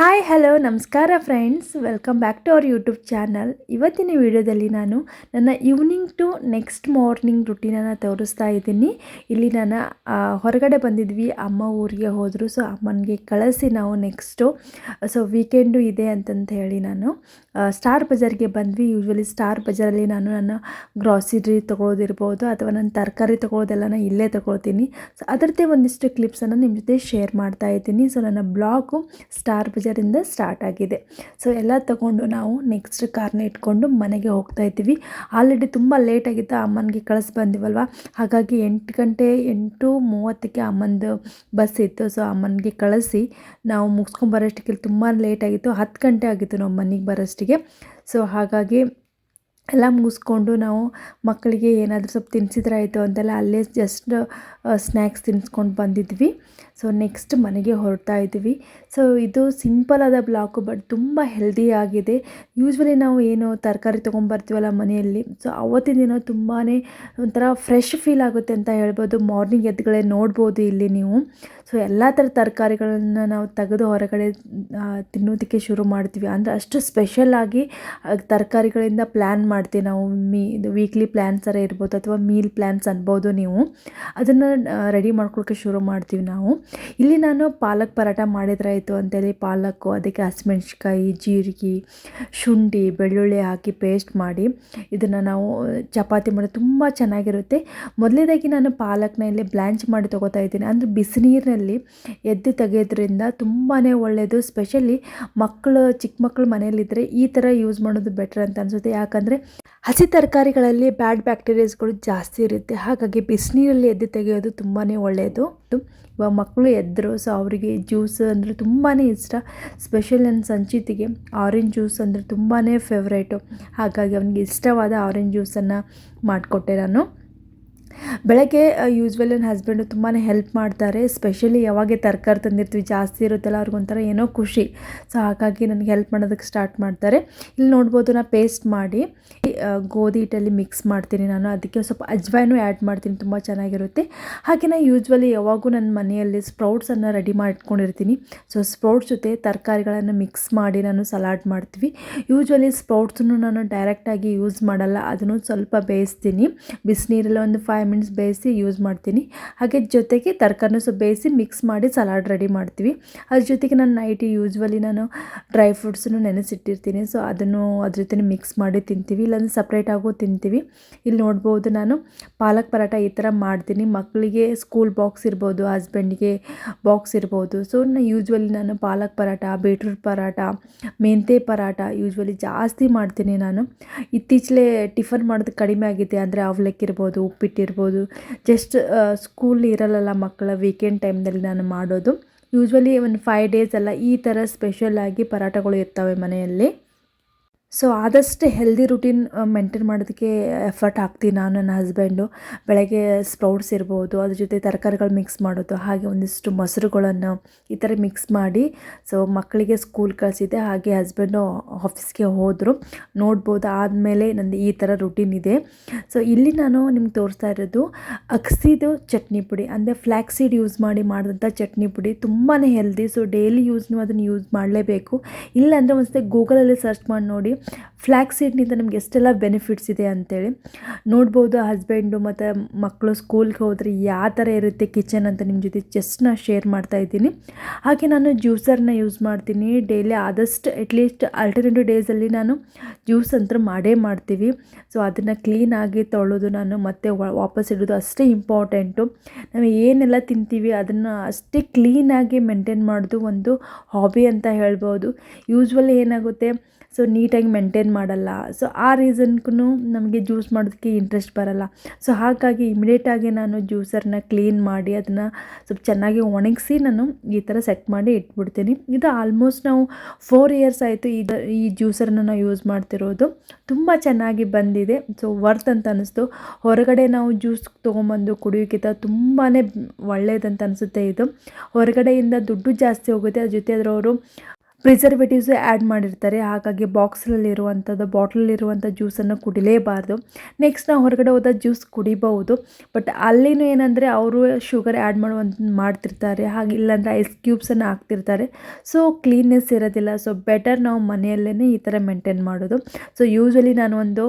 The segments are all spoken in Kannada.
ಹಾಯ್ ಹಲೋ ನಮಸ್ಕಾರ friends welcome back to our YouTube channel ಇವತ್ತಿನ ವಿಡಿಯೋದಲ್ಲಿ ನಾನು ನನ್ನ ಈವ್ನಿಂಗ್ ಟು ನೆಕ್ಸ್ಟ್ ಮಾರ್ನಿಂಗ್ ರುಟೀನನ್ನು ತೋರಿಸ್ತಾ ಇದ್ದೀನಿ. ಇಲ್ಲಿ ನಾನು ಹೊರಗಡೆ ಬಂದಿದ್ವಿ. ಅಮ್ಮ ಊರಿಗೆ ಹೋದರು. ಸೊ ಅಮ್ಮನಿಗೆ ಕಳಿಸಿ ನಾವು ನೆಕ್ಸ್ಟು ಸೊ ವೀಕೆಂಡು ಇದೆ ಅಂತಂತ ಹೇಳಿ ನಾನು ಸ್ಟಾರ್ ಬಜಾರ್ಗೆ ಬಂದ್ವಿ. ಯೂಶ್ವಲಿ ಸ್ಟಾರ್ ಬಜಾರಲ್ಲಿ ನಾನು ನನ್ನ ಗ್ರಾಸರಿ ತೊಗೊಳೋದಿರ್ಬೋದು ಅಥವಾ ನನ್ನ ತರಕಾರಿ ತೊಗೊಳೋದೆಲ್ಲ ಇಲ್ಲೇ ತೊಗೊಳ್ತೀನಿ. ಸೊ ಅದರದ್ದೇ ಒಂದಿಷ್ಟು ಕ್ಲಿಪ್ಸನ್ನು ನಿಮ್ಮ ಜೊತೆ ಶೇರ್ ಮಾಡ್ತಾ ಇದ್ದೀನಿ. ಸೊ ನನ್ನ ಬ್ಲಾಗು ಸ್ಟಾರ್ ಬಜಾರಿಂದ ಸ್ಟಾರ್ಟ್ ಆಗಿದೆ. ಸೊ ಎಲ್ಲ ತಗೊಂಡು ನಾವು ನೆಕ್ಸ್ಟ್ ಕಾರ್ನ ಇಟ್ಕೊಂಡು ಮನೆಗೆ ಹೋಗ್ತಾ ಇದ್ದೀವಿ. ಆಲ್ರೆಡಿ ತುಂಬ ಲೇಟ್ ಆಗಿತ್ತು, ಅಮ್ಮನಿಗೆ ಕಳಿಸಿ ಬಂದಿವಲ್ವ? ಹಾಗಾಗಿ ಎಂಟು ಗಂಟೆ, ಎಂಟು ಮೂವತ್ತಕ್ಕೆ ಅಮ್ಮಂದು ಬಸ್ ಇತ್ತು. ಸೊ ಅಮ್ಮನಿಗೆ ಕಳಿಸಿ ನಾವು ಮುಗಿಸ್ಕೊಂಬರೋಷ್ಟಕ್ಕೆ ತುಂಬ ಲೇಟ್ ಆಗಿತ್ತು. ಹತ್ತು ಗಂಟೆ ಆಗಿತ್ತು ನಾವು ಮನೆಗೆ ಬರೋಷ್ಟಿಗೆ ಸೊ ಹಾಗಾಗಿ ಎಲ್ಲ ಮುಗಿಸ್ಕೊಂಡು ನಾವು ಮಕ್ಕಳಿಗೆ ಏನಾದರೂ ಸ್ವಲ್ಪ ತಿನ್ನಿಸಿದ್ರೆ ಆಯಿತು ಅಂತೆಲ್ಲ ಅಲ್ಲೇ ಜಸ್ಟ್ ಸ್ನ್ಯಾಕ್ಸ್ ತಿನ್ನಿಸ್ಕೊಂಡು ಬಂದಿದ್ವಿ. ಸೊ ನೆಕ್ಸ್ಟ್ ಮನೆಗೆ ಹೊರಡ್ತಾ ಇದ್ದೀವಿ. ಸೊ ಇದು ಸಿಂಪಲ್ ಆದ ಬ್ಲಾಕು, ಬಟ್ ತುಂಬ ಹೆಲ್ದಿ ಆಗಿದೆ. ಯೂಶ್ವಲಿ ನಾವು ಏನು ತರಕಾರಿ ತೊಗೊಂಬರ್ತೀವಲ್ಲ ಮನೆಯಲ್ಲಿ, ಸೊ ಅವತ್ತಿನ ದಿನ ತುಂಬಾ ಒಂಥರ ಫ್ರೆಶ್ ಫೀಲ್ ಆಗುತ್ತೆ ಅಂತ ಹೇಳ್ಬೋದು. ಮಾರ್ನಿಂಗ್ ಎದ್ದುಗಳೇ ನೋಡ್ಬೋದು ಇಲ್ಲಿ ನೀವು. ಸೊ ಎಲ್ಲ ಥರ ತರಕಾರಿಗಳನ್ನು ನಾವು ತೆಗೆದು ಹೊರಗಡೆ ತಿನ್ನೋದಕ್ಕೆ ಶುರು ಮಾಡ್ತೀವಿ. ಅಂದರೆ ಅಷ್ಟು ಸ್ಪೆಷಲಾಗಿ ತರಕಾರಿಗಳಿಂದ ಪ್ಲ್ಯಾನ್ ಮಾಡ್ತೀವಿ ನಾವು. ಮೀ ವೀಕ್ಲಿ ಪ್ಲ್ಯಾನ್ಸ್ ಥರ ಇರ್ಬೋದು ಅಥವಾ ಮೀಲ್ ಪ್ಲ್ಯಾನ್ಸ್ ಅನ್ಬೋದು ನೀವು. ಅದನ್ನು ರೆಡಿ ಮಾಡ್ಕೊಳ್ಳೋಕೆ ಶುರು ಮಾಡ್ತೀವಿ ನಾವು. ಇಲ್ಲಿ ನಾನು ಪಾಲಕ್ ಪರಾಟ ಮಾಡಿದ್ರಾಯಿತು ಅಂತೇಳಿ ಪಾಲಕ್ಕು ಅದಕ್ಕೆ ಹಸಿಮೆಣ್ಸಿಕಾಯಿ ಜೀರಿಗೆ, ಶುಂಠಿ, ಬೆಳ್ಳುಳ್ಳಿ ಹಾಕಿ ಪೇಸ್ಟ್ ಮಾಡಿ ಇದನ್ನು ನಾವು ಚಪಾತಿ ಮಾಡಿ ತುಂಬ ಚೆನ್ನಾಗಿರುತ್ತೆ. ಮೊದಲನೇದಾಗಿ ನಾನು ಪಾಲಕ್ನ ಇಲ್ಲಿ ಬ್ಲ್ಯಾಂಚ್ ಮಾಡಿ ತೊಗೋತಾ ಇದ್ದೀನಿ. ಅಂದರೆ ಬಿಸಿನೀರಿನಲ್ಲಿ ಎದ್ದು ತೆಗೆಯೋದ್ರಿಂದ ತುಂಬಾ ಒಳ್ಳೆಯದು ಸ್ಪೆಷಲಿ ಮಕ್ಕಳು ಚಿಕ್ಕ ಮಕ್ಕಳು ಮನೆಯಲ್ಲಿದ್ದರೆ ಈ ಥರ ಯೂಸ್ ಮಾಡೋದು ಬೆಟರ್ ಅಂತ ಅನಿಸುತ್ತೆ. ಯಾಕಂದರೆ ಹಸಿ ತರಕಾರಿಗಳಲ್ಲಿ ಬ್ಯಾಡ್ ಬ್ಯಾಕ್ಟೀರಿಯಾಸ್ಗಳು ಜಾಸ್ತಿ ಇರುತ್ತೆ. ಹಾಗಾಗಿ ಬಿಸಿನೀರಲ್ಲಿ ಎದ್ದು ತೆಗೆಯೋದು ತುಂಬಾ ಒಳ್ಳೆಯದು ಇವಾಗ ಮಕ್ಕಳು ಎದ್ದರು ಸೊ ಅವರಿಗೆ ಜ್ಯೂಸ್ ಅಂದರೆ ತುಂಬಾ ಇಷ್ಟ. ಸ್ಪೆಷಲ್ ನನ್ನ ಸಂಚಿತಿಗೆ ಆರೆಂಜ್ ಜ್ಯೂಸ್ ಅಂದರೆ ತುಂಬಾ ಫೇವ್ರೇಟು. ಹಾಗಾಗಿ ಅವನಿಗೆ ಇಷ್ಟವಾದ ಆರೆಂಜ್ ಜ್ಯೂಸನ್ನು ಮಾಡಿಕೊಟ್ಟೆ ನಾನು. ಬೆಳಗ್ಗೆ ಯೂಶ್ವಲಿ ನನ್ನ ಹಸ್ಬೆಂಡು ತುಂಬಾ ಹೆಲ್ಪ್ ಮಾಡ್ತಾರೆ. ಸ್ಪೆಷಲಿ ಯಾವಾಗೆ ತರಕಾರಿ ತಂದಿರ್ತೀವಿ, ಜಾಸ್ತಿ ಇರುತ್ತಲ್ಲ ಅವ್ರಿಗೊಂಥರ ಏನೋ ಖುಷಿ. ಸೊ ಹಾಗಾಗಿ ನನಗೆ ಹೆಲ್ಪ್ ಮಾಡೋದಕ್ಕೆ ಸ್ಟಾರ್ಟ್ ಮಾಡ್ತಾರೆ. ಇಲ್ಲಿ ನೋಡ್ಬೋದು ನಾನು ಪೇಸ್ಟ್ ಮಾಡಿ ಗೋಧಿ ಹಿಟ್ಟಲ್ಲಿ ಮಿಕ್ಸ್ ಮಾಡ್ತೀನಿ ನಾನು. ಅದಕ್ಕೆ ಸ್ವಲ್ಪ ಅಜ್ವಾಯ್ನು ಆ್ಯಡ್ ಮಾಡ್ತೀನಿ, ತುಂಬ ಚೆನ್ನಾಗಿರುತ್ತೆ. ಹಾಗೆ ನಾನು ಯೂಸ್ವಲಿ ಯಾವಾಗೂ ನನ್ನ ಮನೆಯಲ್ಲಿ ಸ್ಪ್ರೌಟ್ಸನ್ನು ರೆಡಿ ಮಾಡ್ಕೊಂಡಿರ್ತೀನಿ. ಸೊ ಸ್ಪ್ರೌಟ್ಸ್ ಜೊತೆ ತರಕಾರಿಗಳನ್ನು ಮಿಕ್ಸ್ ಮಾಡಿ ನಾನು ಸಲಾಡ್ ಮಾಡ್ತೀವಿ. ಯೂಶ್ವಲಿ ಸ್ಪ್ರೌಟ್ಸನ್ನು ನಾನು ಡೈರೆಕ್ಟಾಗಿ ಯೂಸ್ ಮಾಡಲ್ಲ ಅದನ್ನು ಸ್ವಲ್ಪ ಬೇಯಿಸ್ತೀನಿ. ಬಿಸಿನೀರಲ್ಲಿ ಒಂದು ಫೈವ್ ಮಿನಿಟ್ಸ್ ಬೇಯಿಸಿ ಯೂಸ್ ಮಾಡ್ತೀನಿ. ಹಾಗೆ ಜೊತೆಗೆ ತರಕಾರಿನೂ ಸ್ವಲ್ಪ ಬೇಯಿಸಿ ಮಿಕ್ಸ್ ಮಾಡಿ ಸಲಾಡ್ ರೆಡಿ ಮಾಡ್ತೀವಿ. ಅದ್ರ ಜೊತೆಗೆ ನಾನು ನೈಟ್ ಯೂಸ್ವಲಿ ನಾನು ಡ್ರೈ ಫ್ರೂಟ್ಸನ್ನು ನೆನೆಸಿಟ್ಟಿರ್ತೀನಿ. ಸೊ ಅದನ್ನು ಅದ್ರ ಜೊತೆ ಮಿಕ್ಸ್ ಮಾಡಿ ತಿಂತೀವಿ. ಇಲ್ಲಾಂದ್ರೆ ಸಪ್ರೇಟಾಗೂ ತಿಂತೀವಿ. ಇಲ್ಲಿ ನೋಡ್ಬೋದು ನಾನು ಪಾಲಕ್ ಪರಾಟ ಈ ಥರ ಮಾಡ್ತೀನಿ. ಮಕ್ಕಳಿಗೆ ಸ್ಕೂಲ್ ಬಾಕ್ಸ್ ಇರ್ಬೋದು ಹಸ್ಬೆಂಡ್ಗೆ ಬಾಕ್ಸ್ ಇರ್ಬೋದು. ಸೊ ನಾನು ಯೂಶ್ವಲಿ ನಾನು ಪಾಲಕ್ ಪರಾಟ ಬೀಟ್ರೂಟ್ ಪರಾಟ ಮೆಂತೆ ಪರಾಟ ಯೂಶ್ವಲಿ ಜಾಸ್ತಿ ಮಾಡ್ತೀನಿ ನಾನು. ಇತ್ತೀಚಲೇ ಟಿಫನ್ ಮಾಡೋದು ಕಡಿಮೆ ಆಗಿದೆ. ಅಂದರೆ ಅವಲಕ್ಕಿ ಇರ್ಬೋದು ಉಪ್ಪಿಟ್ಟಿರ್ಬೋದು ಜಸ್ಟ್ ಸ್ಕೂಲ್ ಇರಲ್ಲ ಮಕ್ಕಳ ವೀಕೆಂಡ್ ಟೈಮ್ನಲ್ಲಿ ನಾನು ಮಾಡೋದು. ಯೂಶ್ವಲಿ ಒಂದು ಫೈವ್ ಡೇಸ್ ಎಲ್ಲ ಈ ಥರ ಸ್ಪೆಷಲಾಗಿ ಪರಾಟಗಳು ಇರ್ತವೆ ಮನೆಯಲ್ಲಿ. ಸೊ ಆದಷ್ಟು ಹೆಲ್ದಿ ರುಟೀನ್ ಮೇಂಟೈನ್ ಮಾಡೋದಕ್ಕೆ ಎಫರ್ಟ್ ಹಾಕ್ತೀನಿ ನಾನು, ನನ್ನ ಹಸ್ಬೆಂಡು ಬೆಳಗ್ಗೆ ಸ್ಪ್ರೌಟ್ಸ್ ಇರ್ಬೋದು, ಅದ್ರ ಜೊತೆ ತರಕಾರಿಗಳು ಮಿಕ್ಸ್ ಮಾಡೋದು, ಹಾಗೆ ಒಂದಿಷ್ಟು ಮೊಸರುಗಳನ್ನು ಈ ಥರ ಮಿಕ್ಸ್ ಮಾಡಿ ಸೊ ಮಕ್ಕಳಿಗೆ ಸ್ಕೂಲ್ ಕಳಿಸಿದ್ದೆ, ಹಾಗೆ ಹಸ್ಬೆಂಡು ಆಫೀಸ್ಗೆ ಹೋದರು. ನೋಡ್ಬೋದು, ಆದಮೇಲೆ ನಂದು ಈ ಥರ ರುಟೀನ್ ಇದೆ. ಸೊ ಇಲ್ಲಿ ನಾನು ನಿಮ್ಗೆ ತೋರಿಸ್ತಾ ಇರೋದು ಅಕ್ಸಿದು ಚಟ್ನಿ ಪುಡಿ, ಅಂದರೆ ಫ್ಲ್ಯಾಕ್ಸೀಡ್ ಯೂಸ್ ಮಾಡಿ ಮಾಡಿದಂಥ ಚಟ್ನಿ ಪುಡಿ ತುಂಬಾ ಹೆಲ್ದಿ ಸೊ ಡೈಲಿ ಯೂಸ್ ನೀವು ಅದನ್ನು ಯೂಸ್ ಮಾಡಲೇಬೇಕು. ಇಲ್ಲಾಂದರೆ ಒಂದ್ಸತಿ ಗೂಗಲಲ್ಲಿ ಸರ್ಚ್ ಮಾಡಿ ನೋಡಿ ಫ್ಲ್ಯಾಕ್ ಸೀಡ್ನಿಂದ ನಮ್ಗೆ ಎಷ್ಟೆಲ್ಲ ಬೆನಿಫಿಟ್ಸ್ ಇದೆ ಅಂತೇಳಿ ನೋಡ್ಬೋದು ಹಸ್ಬೆಂಡು ಮತ್ತು ಮಕ್ಕಳು ಸ್ಕೂಲ್ಗೆ ಹೋದರೆ ಯಾವ ಥರ ಇರುತ್ತೆ ಕಿಚನ್ ಅಂತ ನಿಮ್ಮ ಜೊತೆ ಜಸ್ಟ್ನ ಶೇರ್ ಮಾಡ್ತಾ ಇದ್ದೀನಿ. ಹಾಗೆ ನಾನು ಜ್ಯೂಸರ್ನ ಯೂಸ್ ಮಾಡ್ತೀನಿ. ಡೈಲಿ ಆದಷ್ಟು ಅಟ್ಲೀಸ್ಟ್ ಅಲ್ಟರ್ನೇಟಿವ್ ಡೇಸಲ್ಲಿ ನಾನು ಜ್ಯೂಸ್ ಅಂತ ಮಾಡೇ ಮಾಡ್ತೀವಿ. ಸೊ ಅದನ್ನು ಕ್ಲೀನಾಗಿ ತೊಳೆದು ನಾನು ಮತ್ತೆ ವಾಪಸ್ ಇಡೋದು ಅಷ್ಟೇ ಇಂಪಾರ್ಟೆಂಟು ನಾವು ಏನೆಲ್ಲ ತಿಂತೀವಿ ಅದನ್ನು ಅಷ್ಟೇ ಕ್ಲೀನಾಗಿ ಮೇಂಟೈನ್ ಮಾಡೋದು ಒಂದು ಹಾಬಿ ಅಂತ ಹೇಳ್ಬೋದು. ಯೂಶ್ವಲಿ ಏನಾಗುತ್ತೆ ಸೊ ನೀಟಾಗಿ ಮೇಂಟೈನ್ ಮಾಡಲ್ಲ. ಸೊ ಆ ರೀಸನ್ಗೂ ನಮಗೆ ಜ್ಯೂಸ್ ಮಾಡೋದಕ್ಕೆ ಇಂಟ್ರೆಸ್ಟ್ ಬರಲ್ಲ. ಸೊ ಹಾಗಾಗಿ ಇಮಿಡಿಯೇಟಾಗಿ ನಾನು ಜ್ಯೂಸರ್ನ ಕ್ಲೀನ್ ಮಾಡಿ ಅದನ್ನು ಸ್ವಲ್ಪ ಚೆನ್ನಾಗಿ ಒಣಗಿಸಿ ನಾನು ಈ ಥರ ಸೆಟ್ ಮಾಡಿ ಇಟ್ಬಿಡ್ತೀನಿ. ಇದು ಆಲ್ಮೋಸ್ಟ್ ನಾವು ಫೋರ್ ಇಯರ್ಸ್ ಆಯಿತು ಇದು ಈ ಜ್ಯೂಸರ್ನ ನಾವು ಯೂಸ್ ಮಾಡ್ತಿರೋದು. ತುಂಬ ಚೆನ್ನಾಗಿ ಬಂದಿದೆ. ಸೊ ವರ್ತ್ ಅಂತ ಅನ್ನಿಸ್ತು ಹೊರಗಡೆ ನಾವು ಜ್ಯೂಸ್ ತೊಗೊಂಬಂದು ಕುಡಿಯೋಕ್ಕಿಂತ ತುಂಬಾ ಒಳ್ಳೆಯದಂತ ಅನಿಸುತ್ತೆ ಇದು. ಹೊರಗಡೆಯಿಂದ ದುಡ್ಡು ಜಾಸ್ತಿ ಹೋಗುತ್ತೆ. ಅದ್ರ ಜೊತೆ ಅದರವರು ಪ್ರಿಸರ್ವೇಟಿವ್ಸ್ ಆ್ಯಡ್ ಮಾಡಿರ್ತಾರೆ. ಹಾಗಾಗಿ ಬಾಕ್ಸಲ್ಲಿರುವಂಥದ್ದು ಬಾಟ್ಲಲ್ಲಿರುವಂಥ ಜ್ಯೂಸನ್ನು ಕುಡಿಲೇಬಾರ್ದು. ನೆಕ್ಸ್ಟ್ ನಾವು ಹೊರಗಡೆ ಹೋದ ಜ್ಯೂಸ್ ಕುಡಿಬಹುದು. ಬಟ್ ಅಲ್ಲಿನೂ ಏನಂದರೆ ಅವರು ಶುಗರ್ ಆ್ಯಡ್ ಮಾಡುವಂತ ಮಾಡ್ತಿರ್ತಾರೆ. ಹಾಗೆ ಇಲ್ಲಾಂದರೆ ಐಸ್ ಕ್ಯೂಬ್ಸನ್ನು ಹಾಕ್ತಿರ್ತಾರೆ. ಸೊ ಕ್ಲೀನ್ನೆಸ್ ಇರೋದಿಲ್ಲ. ಸೊ ಬೆಟರ್ ನಾವು ಮನೆಯಲ್ಲೇ ಈ ಥರ ಮೇಂಟೈನ್ ಮಾಡೋದು. ಸೊ ಯೂಶ್ವಲಿ ನಾನು ಒಂದು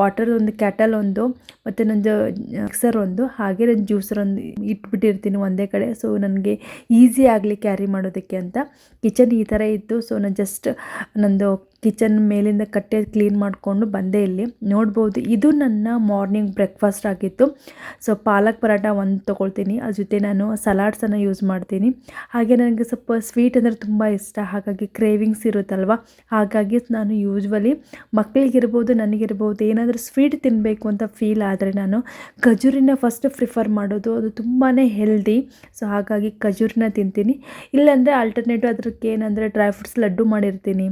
ವಾಟರ್ ಒಂದು ಕ್ಯಾಟಲ್ ಒಂದು, ಮತ್ತು ನಂದು ಮಿಕ್ಸರ್ ಒಂದು, ಹಾಗೆ ನನ್ನ ಜ್ಯೂಸರ್ ಒಂದು ಇಟ್ಬಿಟ್ಟಿರ್ತೀನಿ ಒಂದೇ ಕಡೆ. ಸೊ ನನಗೆ ಈಸಿ ಆಗಲಿ ಕ್ಯಾರಿ ಮಾಡೋದಕ್ಕೆ ಅಂತ. ಕಿಚನ್ ಈ ಥರ ಇತ್ತು ಸೊ ನಾನು ಜಸ್ಟ್ ನಂದು ಕಿಚನ್ ಮೇಲಿಂದ ಕಟ್ಟೆ ಕ್ಲೀನ್ ಮಾಡಿಕೊಂಡು ಬಂದೆ ಇಲ್ಲಿ. ನೋಡ್ಬೋದು, ಇದು ನನ್ನ ಮಾರ್ನಿಂಗ್ ಬ್ರೇಕ್ಫಾಸ್ಟ್ ಆಗಿತ್ತು. ಸೊ, ಪಾಲಕ್ ಪರಾಟ ಒಂದು ತೊಗೊಳ್ತೀನಿ. ಅದ್ರ ಜೊತೆ ನಾನು ಸಲಾಡ್ಸನ್ನು ಯೂಸ್ ಮಾಡ್ತೀನಿ. ಹಾಗೆ ನನಗೆ ಸ್ವಲ್ಪ ಸ್ವೀಟ್ ಅಂದರೆ ತುಂಬ ಇಷ್ಟ. ಹಾಗಾಗಿ ಕ್ರೇವಿಂಗ್ಸ್ ಇರುತ್ತಲ್ವ? ಹಾಗಾಗಿ ನಾನು ಯೂಶ್ವಲಿ ಮಕ್ಕಳಿಗಿರ್ಬೋದು ನನಗಿರ್ಬೋದು ಏನಾದರೂ ಸ್ವೀಟ್ ತಿನ್ನಬೇಕು ಅಂತ ಫೀಲ್ ಆದರೆ ನಾನು ಖಜೂರಿನ ಫಸ್ಟ್ ಪ್ರಿಫರ್ ಮಾಡೋದು. ಅದು ತುಂಬಾ ಹೆಲ್ದಿ ಸೊ ಹಾಗಾಗಿ ಖಜೂರಿನ ತಿಂತೀನಿ. ಇಲ್ಲಾಂದರೆ ಆಲ್ಟರ್ನೇಟಿವ್ ಅದಕ್ಕೆ ಏನಂದರೆ ಡ್ರೈ ಫ್ರೂಟ್ಸ್ ಲಡ್ಡು ಮಾಡಿರ್ತೀನಿ.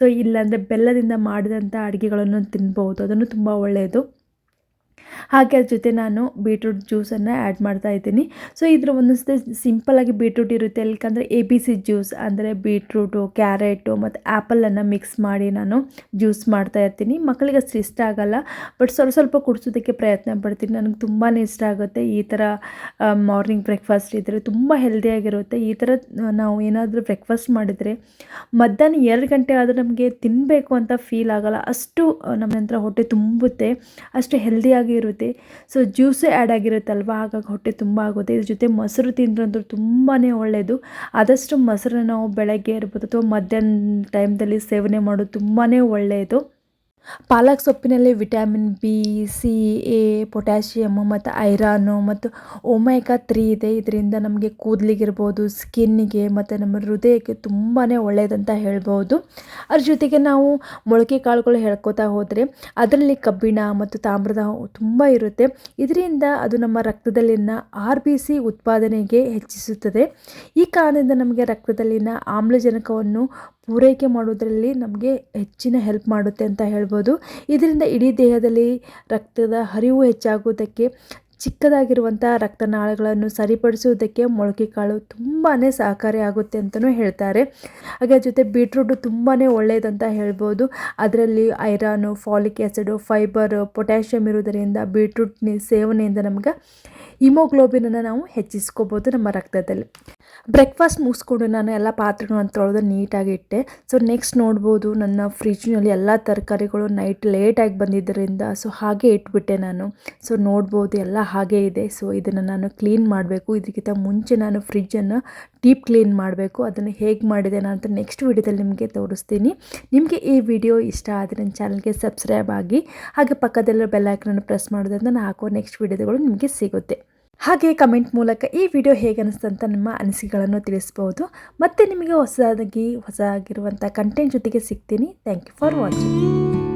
ಸೊ ಇಲ್ಲಾಂದರೆ ಬೆಲ್ಲದಿಂದ ಮಾಡಿದಂಥ ಅಡುಗೆಗಳನ್ನು ತಿನ್ಬೋದು. ಅದನ್ನು ತುಂಬ ಒಳ್ಳೆಯದು. ಹಾಗೆ ಅದ್ರ ಜೊತೆ ನಾನು ಬೀಟ್ರೂಟ್ ಜ್ಯೂಸನ್ನು ಆ್ಯಡ್ ಮಾಡ್ತಾ ಇದ್ದೀನಿ. ಸೊ ಇದ್ರ ಒಂದೊಂದು ಸಿಂಪಲ್ಲಾಗಿ ಬೀಟ್ರೂಟ್ ಇರುತ್ತೆ. ಯಾಕಂದರೆ ಎ ಬಿ ಸಿ ಜ್ಯೂಸ್ ಅಂದರೆ ಬೀಟ್ರೂಟು ಕ್ಯಾರೆಟು ಮತ್ತು ಆ್ಯಪಲನ್ನು ಮಿಕ್ಸ್ ಮಾಡಿ ನಾನು ಜ್ಯೂಸ್ ಮಾಡ್ತಾ ಇರ್ತೀನಿ. ಮಕ್ಕಳಿಗೆ ಅಷ್ಟು ಇಷ್ಟ ಆಗಲ್ಲ. ಬಟ್ ಸ್ವಲ್ಪ ಸ್ವಲ್ಪ ಕುಡಿಸೋದಕ್ಕೆ ಪ್ರಯತ್ನ ಪಡ್ತೀನಿ. ನನಗೆ ತುಂಬಾ ಇಷ್ಟ ಆಗುತ್ತೆ. ಈ ಥರ ಮಾರ್ನಿಂಗ್ ಬ್ರೇಕ್ಫಾಸ್ಟ್ ಇದ್ದರೆ ತುಂಬ ಹೆಲ್ದಿಯಾಗಿರುತ್ತೆ ಈ ಥರ ನಾವು ಏನಾದರೂ ಬ್ರೇಕ್ಫಾಸ್ಟ್ ಮಾಡಿದರೆ ಮಧ್ಯಾಹ್ನ ಎರಡು ಗಂಟೆ ಆದರೆ ನಮಗೆ ತಿನ್ನಬೇಕು ಅಂತ ಫೀಲ್ ಆಗಲ್ಲ. ಅಷ್ಟು ನಮ್ಮ ನಂತರ ಹೊಟ್ಟೆ ತುಂಬುತ್ತೆ. ಅಷ್ಟು ಹೆಲ್ದಿಯಾಗಿ ಇರುತ್ತೆ ಸೊ ಜ್ಯೂಸು ಆ್ಯಡ್ ಆಗಿರುತ್ತಲ್ವ? ಹಾಗಾಗಿ ಹೊಟ್ಟೆ ತುಂಬ ಆಗುತ್ತೆ. ಇದ್ರ ಜೊತೆ ಮೊಸರು ತಿಂದ್ರಂತೂ ತುಂಬಾ ಒಳ್ಳೆಯದು ಆದಷ್ಟು ಮೊಸರನ್ನ ನಾವು ಬೆಳಗ್ಗೆ ಇರ್ಬೋದು ಅಥವಾ ಮಧ್ಯಾಹ್ನ ಟೈಮ್ದಲ್ಲಿ ಸೇವನೆ ಮಾಡೋದು ತುಂಬಾ ಒಳ್ಳೆಯದು ಪಾಲಕ್ ಸೊಪ್ಪಿನಲ್ಲಿ vitamin B, C, A potassium ಮತ್ತು ಐರಾನು, ಮತ್ತು ಒಮೈಕಾ ತ್ರೀ ಇದೆ. ಇದರಿಂದ ನಮಗೆ ಕೂದಲಿಗಿರ್ಬೋದು, ಸ್ಕಿನ್ನಿಗೆ, ಮತ್ತು ನಮ್ಮ ಹೃದಯಕ್ಕೆ ತುಂಬಾ ಒಳ್ಳೆಯದಂತ ಹೇಳ್ಬೋದು. ಅದ್ರ ಜೊತೆಗೆ ನಾವು ಮೊಳಕೆ ಕಾಳುಗಳು ಹೇಳ್ಕೊತಾ ಹೋದರೆ ಅದರಲ್ಲಿ ಕಬ್ಬಿಣ ಮತ್ತು ತಾಮ್ರದ ತುಂಬ ಇರುತ್ತೆ. ಇದರಿಂದ ಅದು ನಮ್ಮ ರಕ್ತದಲ್ಲಿನ ಆರ್ ಬಿ ಸಿ ಉತ್ಪಾದನೆಗೆ ಹೆಚ್ಚಿಸುತ್ತದೆ. ಈ ಕಾರಣದಿಂದ ನಮಗೆ ರಕ್ತದಲ್ಲಿನ ಆಮ್ಲಜನಕವನ್ನು ಪೂರೈಕೆ ಮಾಡೋದರಲ್ಲಿ ನಮಗೆ ಹೆಚ್ಚಿನ ಹೆಲ್ಪ್ ಮಾಡುತ್ತೆ ಅಂತ ಹೇಳ್ಬೋದು. ಇದರಿಂದ ಇಡೀ ದೇಹದಲ್ಲಿ ರಕ್ತದ ಹರಿವು ಹೆಚ್ಚಾಗುವುದಕ್ಕೆ ಚಿಕ್ಕದಾಗಿರುವಂಥ ರಕ್ತನಾಳಗಳನ್ನು ಸರಿಪಡಿಸುವುದಕ್ಕೆ ಮೊಳಕೆ ಕಾಳು ತುಂಬಾ ಸಹಕಾರಿಯಾಗುತ್ತೆ ಅಂತಲೂ ಹೇಳ್ತಾರೆ. ಹಾಗೆ ಜೊತೆ ಬೀಟ್ರೂಟು ತುಂಬಾ ಒಳ್ಳೆಯದಂತ ಹೇಳ್ಬೋದು. ಅದರಲ್ಲಿ iron folic acid fibre potassium ಇರುವುದರಿಂದ ಬೀಟ್ರೂಟ್ನ ಸೇವನೆಯಿಂದ ನಮ್ಗೆ ಹಿಮೋಗ್ಲೋಬಿನನ್ನು ನಾವು ಹೆಚ್ಚಿಸ್ಕೋಬೋದು ನಮ್ಮ ರಕ್ತದಲ್ಲಿ. ಬ್ರೇಕ್ಫಾಸ್ಟ್ ಮುಗಿಸ್ಕೊಂಡು ನಾನು ಎಲ್ಲ ಪಾತ್ರೆಗಳನ್ನು ತೊಳೆದು ನೀಟಾಗಿ ಇಟ್ಟೆ. ಸೊ ನೆಕ್ಸ್ಟ್ ನೋಡ್ಬೋದು ನನ್ನ ಫ್ರಿಜ್ನಲ್ಲಿ ಎಲ್ಲ ತರಕಾರಿಗಳು ನೈಟ್ ಲೇಟಾಗಿ ಬಂದಿದ್ದರಿಂದ ಸೊ ಹಾಗೆ ಇಟ್ಬಿಟ್ಟೆ ನಾನು. ಸೊ ನೋಡ್ಬೋದು ಎಲ್ಲ ಹಾಗೆ ಇದೆ. ಸೊ ಇದನ್ನು ನಾನು ಕ್ಲೀನ್ ಮಾಡಬೇಕು. ಇದಕ್ಕಿಂತ ಮುಂಚೆ ನಾನು ಫ್ರಿಜ್ಜನ್ನು ಡೀಪ್ ಕ್ಲೀನ್ ಮಾಡಬೇಕು. ಅದನ್ನು ಹೇಗೆ ಮಾಡಿದೆ ನಾನು ಅಂತ ನೆಕ್ಸ್ಟ್ ವಿಡಿಯೋದಲ್ಲಿ ನಿಮಗೆ ತೋರಿಸ್ತೀನಿ. ನಿಮಗೆ ಈ ವಿಡಿಯೋ ಇಷ್ಟ ಆದರೆ ನನ್ನ ಚಾನಲ್ಗೆ ಸಬ್ಸ್ಕ್ರೈಬ್ ಆಗಿ ಹಾಗೆ ಪಕ್ಕದಲ್ಲಿರೋ ಬೆಲ್ಲೈಕನನ್ನು ಪ್ರೆಸ್ ಮಾಡೋದ್ರಿಂದ ನಾನು ಹಾಕೋ ನೆಕ್ಸ್ಟ್ ವಿಡಿಯೋಗಳು ನಿಮಗೆ ಸಿಗುತ್ತೆ. ಹಾಗೆ ಕಮೆಂಟ್ ಮೂಲಕ ಈ ವಿಡಿಯೋ ಹೇಗೆ ಅಂತ ನಿಮ್ಮ ಅನಿಸಿಕೆಗಳನ್ನು ತಿಳಿಸ್ಬೋದು. ಮತ್ತೆ ನಿಮಗೆ ಹೊಸದಾಗಿ ಹೊಸ ಆಗಿರುವಂಥ ಕಂಟೆಂಟ್ ಜೊತೆಗೆ ಸಿಗ್ತೀನಿ. Thank you for watching